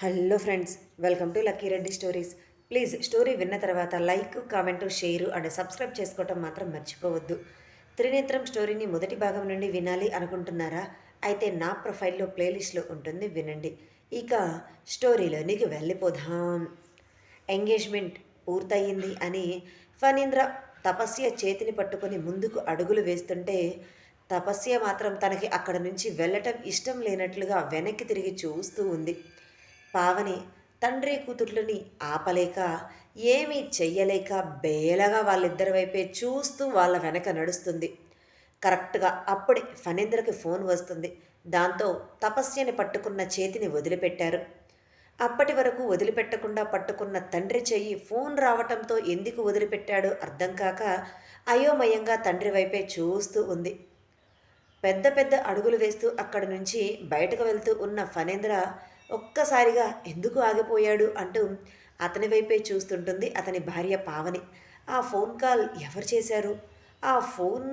Hello friends welcome to lucky Reddy stories. Please story విన్న తర్వాత like comment share and subscribe చేసుకోవటం మాత్రం మర్చిపోవద్దు. త్రినేత్రం స్టోరీని మొదటి భాగం నుండి వినాలి అనుకుంటున్నారా? అయితే నా ప్రొఫైల్లో ప్లేలిస్ట్లో ఉంటుంది వినండి. ఇక స్టోరీలోనికి వెళ్ళిపోదాం. ఎంగేజ్మెంట్ పూర్తయింది అని ఫణీంద్ర తపస్య చేతిని పట్టుకొని ముందుకు అడుగులు వేస్తుంటే తపస్య మాత్రం తనకి అక్కడ నుంచి వెళ్ళటం ఇష్టం లేనట్లుగా వెనక్కి తిరిగి చూస్తూ ఉంది. పావని తండ్రి కూతుర్లని ఆపలేక ఏమీ చెయ్యలేక బేలగా వాళ్ళిద్దరి వైపే చూస్తూ వాళ్ళ వెనక నడుస్తుంది. కరెక్ట్గా అప్పుడే ఫణీంద్రకి ఫోన్ వస్తుంది. దాంతో తపస్యని పట్టుకున్న చేతిని వదిలిపెట్టారు. అప్పటి వరకు వదిలిపెట్టకుండా పట్టుకున్న తండ్రి చెయ్యి ఫోన్ రావటంతో ఎందుకు వదిలిపెట్టాడో అర్థం కాక అయోమయంగా తండ్రి వైపే చూస్తూ ఉంది. పెద్ద పెద్ద అడుగులు వేస్తూ అక్కడి నుంచి బయటకు వెళ్తూ ఉన్న ఫణేంద్ర ఒక్కసారిగా ఎందుకు ఆగిపోయాడు అంటూ అతని వైపే చూస్తుంటుంది అతని భార్య పావని. ఆ ఫోన్ కాల్ ఎవరు చేశారు? ఆ ఫోన్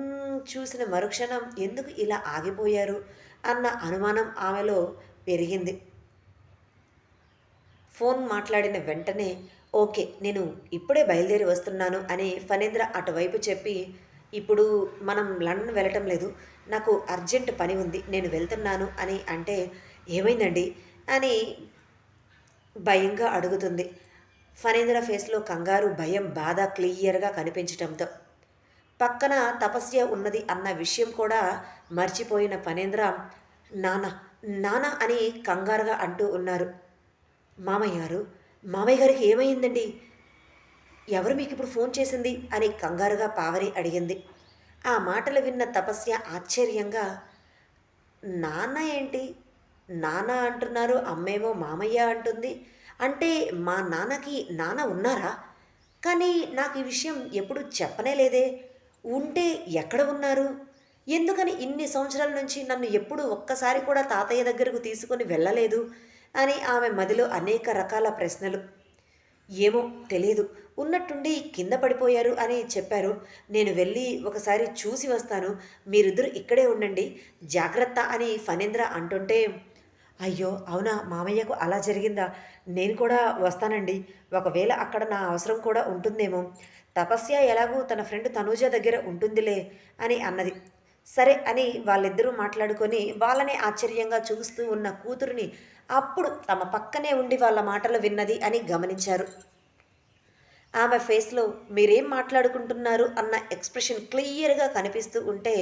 చూసిన మరుక్షణం ఎందుకు ఇలా ఆగిపోయారు? అన్న అనుమానం ఆమెలో పెరిగింది. ఫోన్ మాట్లాడిన వెంటనే ఓకే నేను ఇప్పుడే బయలుదేరి వస్తున్నాను అని ఫణేంద్ర అటువైపు చెప్పి ఇప్పుడు మనం లండన్ వెళ్ళటం లేదు. నాకు అర్జెంట్ పని ఉంది. నేను వెళ్తున్నాను అని అంటే ఏమైందండి? అని భయంగా అడుగుతుంది. ఫణేంద్ర ఫేస్లో కంగారు భయం బాధ క్లియర్గా కనిపించటంతో. పక్కన తపస్య ఉన్నది అన్న విషయం కూడా మర్చిపోయిన ఫణేంద్ర నాన్న నాన్న అని కంగారుగా అంటూ ఉన్నారు. మామయ్య గారు మామయ్య గారికి ఏమైందండి? ఎవరు మీకు ఇప్పుడు ఫోన్ చేసింది? అని కంగారుగా పావని అడిగింది. ఆ మాటలు విన్న తపస్య ఆశ్చర్యంగా నాన్న ఏంటి? నాన్న అంటున్నారు అమ్మేమో మామయ్య అంటుంది. అంటే మా నాన్నకి నాన్న ఉన్నారా? కానీ నాకు ఈ విషయం ఎప్పుడు చెప్పనే లేదే. ఉంటే ఎక్కడ ఉన్నారు? ఎందుకని ఇన్ని సంవత్సరాల నుంచి నన్ను ఎప్పుడు ఒక్కసారి కూడా తాతయ్య దగ్గరకు తీసుకొని వెళ్ళలేదు అని ఆమె మదిలో అనేక రకాల ప్రశ్నలు. ఏమో తెలియదు ఉన్నట్టుండి కింద పడిపోయారు అని చెప్పారు. నేను వెళ్ళి ఒకసారి చూసి వస్తాను. మీరిద్దరు ఇక్కడే ఉండండి. జాగ్రత్త అని ఫణేంద్ర అంటుంటే అయ్యో అవునా? మామయ్యకు అలా జరిగిందా? నేను కూడా వస్తానండి. ఒకవేళ అక్కడ నా అవసరం కూడా ఉంటుందేమో. తపస్య ఎలాగూ తన ఫ్రెండ్ తనూజ దగ్గర ఉంటుందిలే అని అన్నది. సరే అని వాళ్ళిద్దరూ మాట్లాడుకొని వాళ్ళనే ఆశ్చర్యంగా చూస్తూ ఉన్న కూతురుని అప్పుడు తమ పక్కనే ఉండి వాళ్ళ మాటలు విన్నది అని గమనించారు. ఆమె ఫేస్లో మీరేం మాట్లాడుకుంటున్నారు అన్న ఎక్స్ప్రెషన్ క్లియర్గా కనిపిస్తూ ఉంటే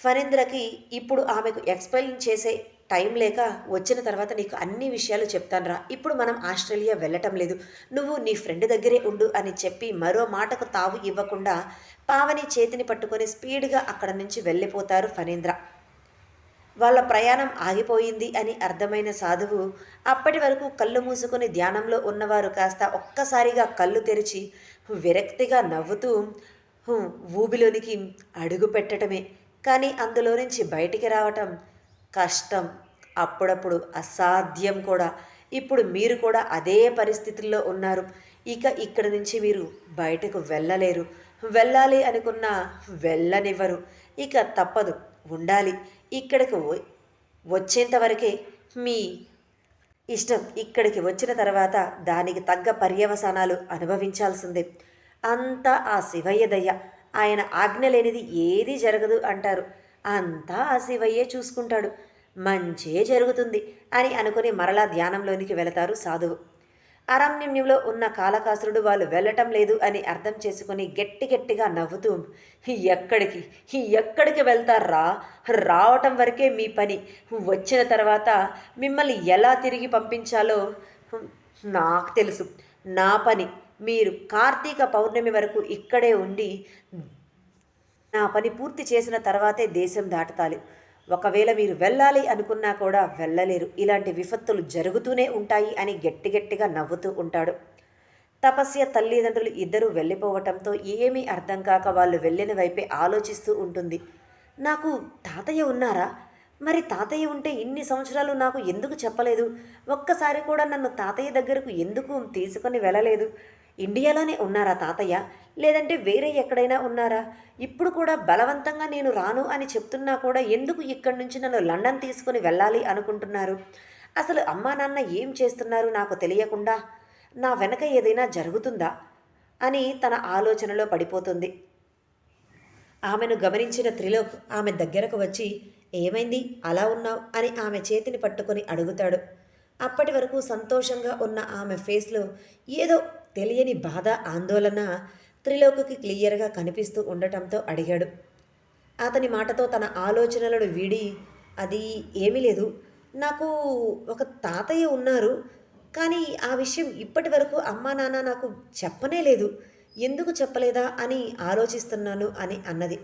ఫణేంద్రకి ఇప్పుడు ఆమెకు ఎక్స్ప్లెయిన్ చేసే టైం లేక వచ్చిన తర్వాత నీకు అన్ని విషయాలు చెప్తానురా ఇప్పుడు మనం ఆస్ట్రేలియా వెళ్ళటం లేదు. నువ్వు నీ ఫ్రెండ్ దగ్గరే ఉండు అని చెప్పి మరో మాటకు తావు ఇవ్వకుండా పావని చేతిని పట్టుకొని స్పీడ్గా అక్కడ నుంచి వెళ్ళిపోతారు ఫణేంద్ర. వాళ్ళ ప్రయాణం ఆగిపోయింది అని అర్థమైన సాధువు అప్పటి వరకు కళ్ళు మూసుకొని ధ్యానంలో ఉన్నవారు కాస్త ఒక్కసారిగా కళ్ళు తెరిచి విరక్తిగా నవ్వుతూ "హు, ఊబిలోనికి అడుగు పెట్టడమే కానీ అందులో నుంచి బయటికి రావటం కష్టం అప్పుడప్పుడు అసాధ్యం కూడా. ఇప్పుడు మీరు కూడా అదే పరిస్థితుల్లో ఉన్నారు. ఇక ఇక్కడి నుంచి మీరు బయటకు వెళ్ళలేరు. వెళ్ళాలి అనుకున్నా వెళ్ళనివ్వరు. ఇక తప్పదు. ఉండాలి. ఇక్కడికి వ- మీ ఇష్టం ఇక్కడికి వచ్చిన తర్వాత దానికి తగ్గ పర్యవసానాలు అనుభవించాల్సిందే. అంతా ఆ శివయ్య దయ్య ఆయన ఆజ్ఞ లేనిది ఏదీ జరగదు అంటారు. అంతా ఆ శివయ్యే చూసుకుంటాడు. మంచే జరుగుతుంది అని అనుకుని మరలా ధ్యానంలోనికి వెళతారు సాధువు. అరణ్యంలో ఉన్న కాలకాసురుడు వాళ్ళు వెళ్ళటం లేదు అని అర్థం చేసుకుని గట్టి గట్టిగా నవ్వుతూ ఎక్కడికి? ఎక్కడికి వెళ్తారా? రావటం వరకే మీ పని. వచ్చిన తర్వాత మిమ్మల్ని ఎలా తిరిగి పంపించాలో నాకు తెలుసు. నా పని. మీరు కార్తీక పౌర్ణమి వరకు ఇక్కడే ఉండి నా పని పూర్తి చేసిన తర్వాతే దేశం దాటతాలి. ఒకవేళ మీరు వెళ్ళాలి అనుకున్నా కూడా వెళ్ళలేరు. ఇలాంటి విపత్తులు జరుగుతూనే ఉంటాయి అని గట్టి గట్టిగా నవ్వుతూ ఉంటాడు. తపస్య తల్లిదండ్రులు ఇద్దరూ వెళ్ళిపోవటంతో ఏమీ అర్థం కాక వాళ్ళు వెళ్ళిన వైపే ఆలోచిస్తూ ఉంటుంది. నాకు తాతయ్య ఉన్నారా? మరి తాతయ్య ఉంటే ఇన్ని సంవత్సరాలు నాకు ఎందుకు చెప్పలేదు? ఒక్కసారి కూడా నన్ను తాతయ్య దగ్గరకు ఎందుకు తీసుకొని వెళ్ళలేదు? ఇండియాలోనే ఉన్నారా తాతయ్య? లేదంటే వేరే ఎక్కడైనా ఉన్నారా? ఇప్పుడు కూడా బలవంతంగా నేను రాను అని చెప్తున్నా కూడా ఎందుకు ఇక్కడి నుంచి నన్ను లండన్ తీసుకుని వెళ్ళాలి అనుకుంటున్నారు? అసలు అమ్మా నాన్న ఏం చేస్తున్నారు నాకు తెలియకుండా? నా వెనక ఏదైనా జరుగుతుందా? అని తన ఆలోచనలో పడిపోతుంది. ఆమెను గమనించిన త్రిలోక్ ఆమె దగ్గరకు వచ్చి ఏమైంది? అలా ఉన్నావు? అని ఆమె చేతిని పట్టుకొని అడుగుతాడు. అప్పటి వరకు సంతోషంగా ఉన్న ఆమె ఫేస్లో ఏదో తెలియని బాధ ఆందోళన త్రిలోకుకి క్లియర్గా కనిపిస్తూ ఉండటంతో అడిగాడు. అతని మాటతో తన ఆలోచనలను వీడి అది ఏమీ లేదు. నాకు ఒక తాతయ్య ఉన్నారు కానీ ఆ విషయం ఇప్పటి వరకు అమ్మా నాన్న నాకు చెప్పనే లేదు. ఎందుకు చెప్పలేదా అని ఆలోచిస్తున్నాను అని అన్నది.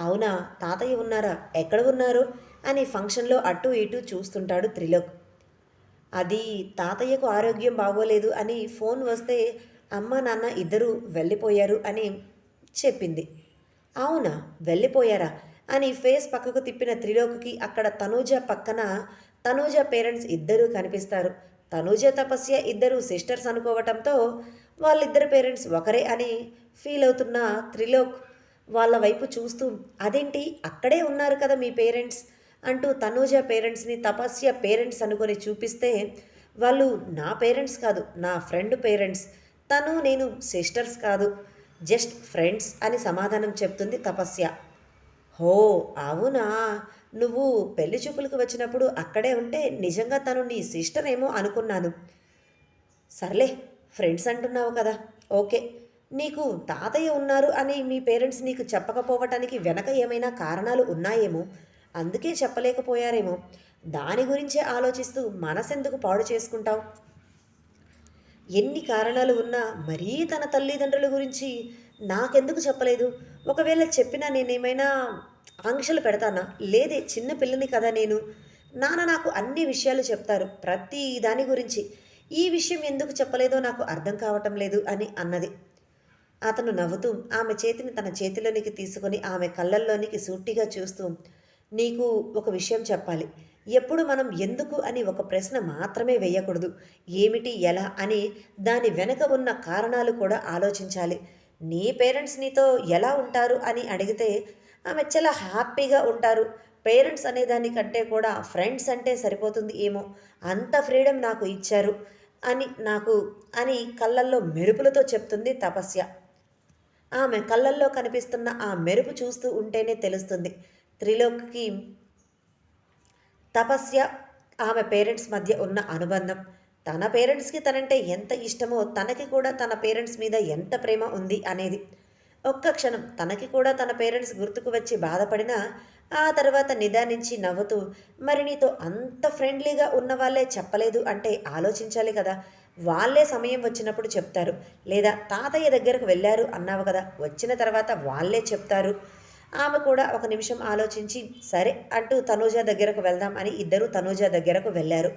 అవునా తాతయ్య ఉన్నారా ఎక్కడ ఉన్నారు అని ఫంక్షన్లో అటు ఇటు చూస్తుంటాడు త్రిలోక్. అది తాతయ్యకు ఆరోగ్యం బాగోలేదు అని ఫోన్ వస్తే అమ్మ నాన్న ఇద్దరూ వెళ్ళిపోయారు అని చెప్పింది. అవునా? వెళ్ళిపోయారా? అని ఫేస్ పక్కకు తిప్పిన త్రిలోక్కి అక్కడ తనూజ పక్కన తనూజ పేరెంట్స్ ఇద్దరూ కనిపిస్తారు. తనూజ తపస్య ఇద్దరు సిస్టర్స్ అనుకోవటంతో వాళ్ళిద్దరు పేరెంట్స్ ఒకరే అని ఫీల్ అవుతున్న త్రిలోక్ వాళ్ళ వైపు చూస్తూ అదేంటి? అక్కడే ఉన్నారు కదా మీ పేరెంట్స్? అంటూ తనూజ పేరెంట్స్ని తపస్య పేరెంట్స్ అనుకొని చూపిస్తే వాళ్ళు నా పేరెంట్స్ కాదు నా ఫ్రెండ్ పేరెంట్స్. తను నేను సిస్టర్స్ కాదు. జస్ట్ ఫ్రెండ్స్ అని సమాధానం చెప్తుంది తపస్య. హో అవునా? నువ్వు పెళ్ళి చూపులకు వచ్చినప్పుడు అక్కడే ఉంటే నిజంగా తను నీ సిస్టర్ ఏమో అనుకున్నాను. సర్లే ఫ్రెండ్స్ అంటున్నావు కదా. ఓకే. నీకు తాతయ్య ఉన్నారు అని మీ పేరెంట్స్ నీకు చెప్పకపోవటానికి వెనక ఏమైనా కారణాలు ఉన్నాయేమో? అందుకే చెప్పలేకపోయారేమో. దాని గురించే ఆలోచిస్తూ మనసెందుకు పాడు చేసుకుంటావు? ఎన్ని కారణాలు ఉన్నా మరీ తన తల్లిదండ్రుల గురించి నాకెందుకు చెప్పలేదు? ఒకవేళ చెప్పినా నేనేమైనా ఆంక్షలు పెడతానా? లేదే చిన్న పిల్లని కదా నేను. నాన్న నాకు అన్ని విషయాలు చెప్తారు. ప్రతి దాని గురించి. ఈ విషయం ఎందుకు చెప్పలేదో నాకు అర్థం కావటం లేదు అని అన్నది. అతను నవ్వుతూ ఆమె చేతిని తన చేతిలోనికి తీసుకొని ఆమె కళ్ళల్లోనికి సూటిగా చూస్తూ నీకు ఒక విషయం చెప్పాలి. ఎప్పుడు మనం ఎందుకు అని ఒక ప్రశ్న మాత్రమే వేయకూడదు. ఏమిటి ఎలా అని దాని వెనక ఉన్న కారణాలు కూడా ఆలోచించాలి. నీ పేరెంట్స్ నీతో ఎలా ఉంటారు అని అడిగితే ఆమె చాలా హ్యాపీగా ఉంటారు. పేరెంట్స్ అనే దానికంటే కూడా ఫ్రెండ్స్ అంటే సరిపోతుంది ఏమో. అంత ఫ్రీడమ్ నాకు ఇచ్చారు అని నాకు అని కళ్ళల్లో మెరుపులతో చెప్తుంది తపస్య. ఆమె కళ్ళల్లో కనిపిస్తున్న ఆ మెరుపు చూస్తూ ఉంటేనే తెలుస్తుంది. త్రిలోక్కి తపస్య ఆమె పేరెంట్స్ మధ్య ఉన్న అనుబంధం. తన పేరెంట్స్కి తనంటే ఎంత ఇష్టమో తనకి కూడా తన పేరెంట్స్ మీద ఎంత ప్రేమ ఉంది అనేది. ఒక్క క్షణం తనకి కూడా తన పేరెంట్స్ గుర్తుకు వచ్చి బాధపడినా ఆ తర్వాత నిదానించి నవ్వుతూ మరి నీతో అంత ఫ్రెండ్లీగా ఉన్న వాళ్ళే చెప్పలేదు అంటే ఆలోచించాలి కదా. వాళ్ళే సమయం వచ్చినప్పుడు చెప్తారు. లేదా తాతయ్య దగ్గరకు వెళ్ళారు అన్నావు కదా. వచ్చిన తర్వాత వాళ్ళే చెప్తారు. ఆమె కూడా ఒక నిమిషం ఆలోచించి సరే అంటూ తనూజ దగ్గరకు వెళ్దాం అని ఇద్దరు తనూజ దగ్గరకు వెళ్ళారు.